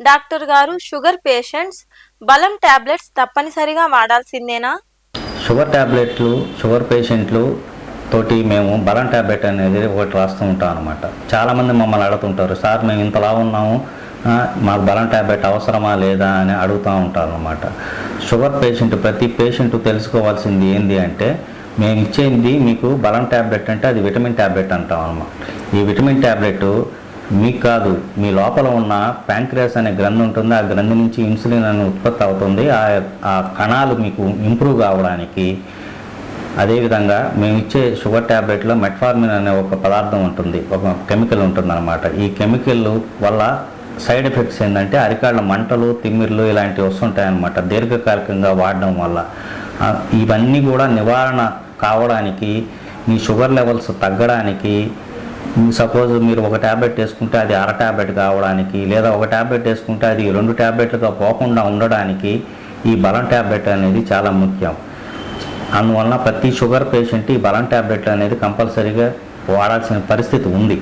Doctor గారు sugar patients బలం tablets తప్పనిసరిగా వాడాల్సిందేనా? షుగర్ ట్యాబ్లెట్లు షుగర్ పేషెంట్లు తోటి మేము బలం ట్యాబ్లెట్ అనేది ఒకటి రాస్తూ ఉంటాం అనమాట చాలామంది మమ్మల్ని అడుగుతుంటారు సార్ మేము ఇంతలా ఉన్నాము మాకు బలం ట్యాబ్లెట్ అవసరమా లేదా? అని అడుగుతూ ఉంటారు అనమాట షుగర్ పేషెంట్ ప్రతి పేషెంట్ తెలుసుకోవాల్సింది ఏంది అంటే మేము ఇచ్చేది మీకు బలం ట్యాబ్లెట్ అంటే అది విటమిన్ ట్యాబ్లెట్ అంటాం అనమాట ఈ విటమిన్ ట్యాబ్లెట్ మీకు కాదు మీ లోపల ఉన్న ప్యాంక్రియాస్ అనే గ్రంథి ఉంటుంది ఆ గ్రంథి నుంచి ఇన్సులిన్ అని ఉత్పత్తి అవుతుంది ఆ ఆ కణాలు మీకు ఇంప్రూవ్ కావడానికి. అదేవిధంగా మేము ఇచ్చే షుగర్ ట్యాబ్లెట్లో మెట్ఫార్మిన్ అనే ఒక పదార్థం ఉంటుంది ఒక కెమికల్ ఉంటుంది అనమాట ఈ కెమికల్ వల్ల సైడ్ ఎఫెక్ట్స్ ఏంటంటే అరికాళ్ళ మంటలు తిమ్మిర్లు ఇలాంటివి వస్తుంటాయన్నమాట దీర్ఘకాలికంగా వాడడం వల్ల. ఇవన్నీ కూడా నివారణ కావడానికి మీ షుగర్ లెవెల్స్ తగ్గడానికి సపోజ్ మీరు ఒక ట్యాబ్లెట్ వేసుకుంటే అది అర ట్యాబ్లెట్ కావడానికి లేదా ఒక ట్యాబ్లెట్ వేసుకుంటే అది రెండు ట్యాబ్లెట్లుగా పోకుండా ఉండడానికి ఈ బలం ట్యాబ్లెట్ అనేది చాలా ముఖ్యం. అందువలన ప్రతి షుగర్ పేషెంట్ ఈ బలం ట్యాబ్లెట్ అనేది కంపల్సరీగా వాడాల్సిన పరిస్థితి ఉంది.